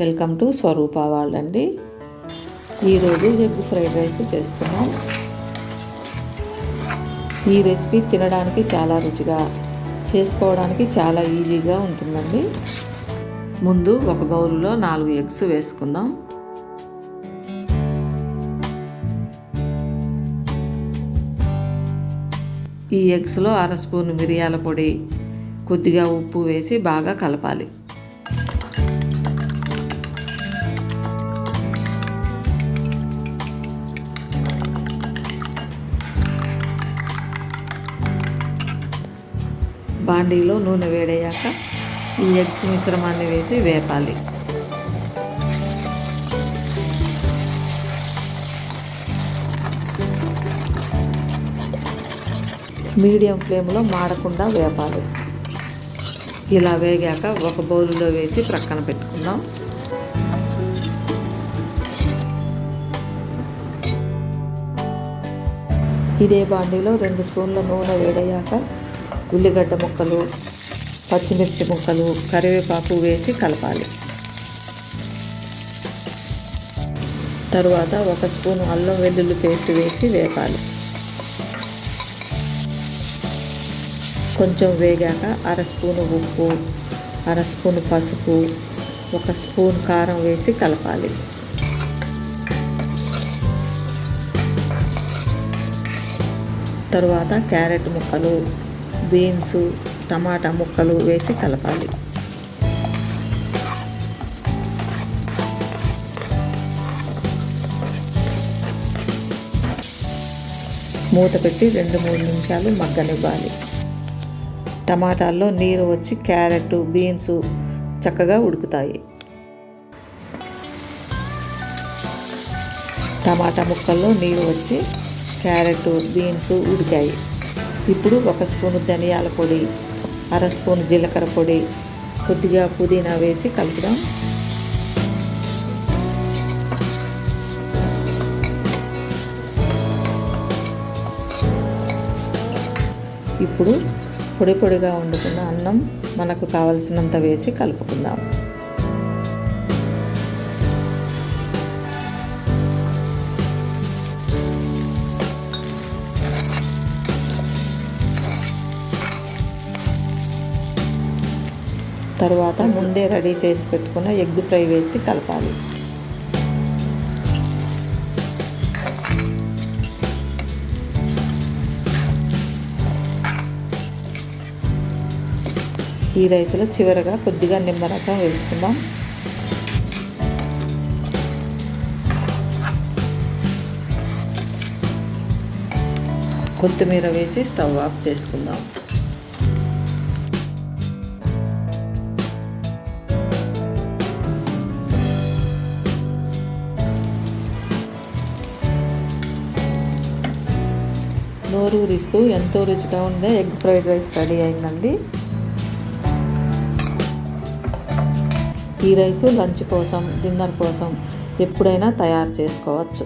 Welcome to స్వరూప వాళ్ళండి. ఈరోజు egg fried rice చేసుకున్నాం. ఈ రెసిపీ తినడానికి చాలా రుచిగా చేసుకోవడానికి చాలా ఈజీగా ఉంటుందండి. ముందు ఒక బౌల్లో నాలుగు ఎగ్స్ వేసుకుందాం. ఈ ఎగ్స్లో అర స్పూన్ మిరియాల పొడి కొద్దిగా ఉప్పు వేసి బాగా కలపాలి. బాండీలో నూనె వేడయ్యాక ఈ ఎగ్స్ మిశ్రమాన్ని వేసి వేపాలి. మీడియం ఫ్లేమ్లో మాడకుండా వేపాలి. ఇలా వేగాక ఒక బౌల్లో వేసి ప్రక్కన పెట్టుకుందాం. ఇదే బాండీలో రెండు స్పూన్ల నూనె వేడయ్యాక ఉల్లిగడ్డ ముక్కలు పచ్చిమిర్చి ముక్కలు కరివేపాకు వేసి కలపాలి. తరువాత ఒక స్పూన్ అల్లం వెల్లుల్లి పేస్ట్ వేసి వేపాలి. కొంచెం వేగాక అర స్పూను ఉప్పు అర స్పూను పసుపు ఒక స్పూన్ కారం వేసి కలపాలి. తరువాత క్యారెట్ ముక్కలు బీన్స్ టమాటా ముక్కలు వేసి కలపాలి. మూత పెట్టి రెండు మూడు నిమిషాలు మగ్గనివ్వాలి. టమాటాల్లో నీరు వచ్చి క్యారెట్ బీన్స్ చక్కగా ఉడుకుతాయి. టమాటా ముక్కల్లో నీరు వచ్చి క్యారెట్ బీన్స్ ఉడికాయి. ఇప్పుడు ఒక స్పూను ధనియాల పొడి అర స్పూన్ జీలకర్ర పొడి కొద్దిగా పుదీనా వేసి కలుపుదాం. ఇప్పుడు పొడి పొడిగా వండుకున్న అన్నం మనకు కావలసినంత వేసి కలుపుకుందాం. తర్వాత ముందే రెడీ చేసి పెట్టుకున్న ఎగ్ ఫ్రై వేసి కలపాలి. ఈ రైస్లో చివరగా కొద్దిగా నిమ్మరసం వేసుకుందాం. కొత్తిమీర వేసి స్టవ్ ఆఫ్ చేసుకుందాం. నోరూరిస్తూ ఎంతో రుచిగా ఉండే ఎగ్ ఫ్రైడ్ రైస్ రెడీ అయిందండి. ఈ రైస్ లంచ్ కోసం డిన్నర్ కోసం ఎప్పుడైనా తయారు చేసుకోవచ్చు.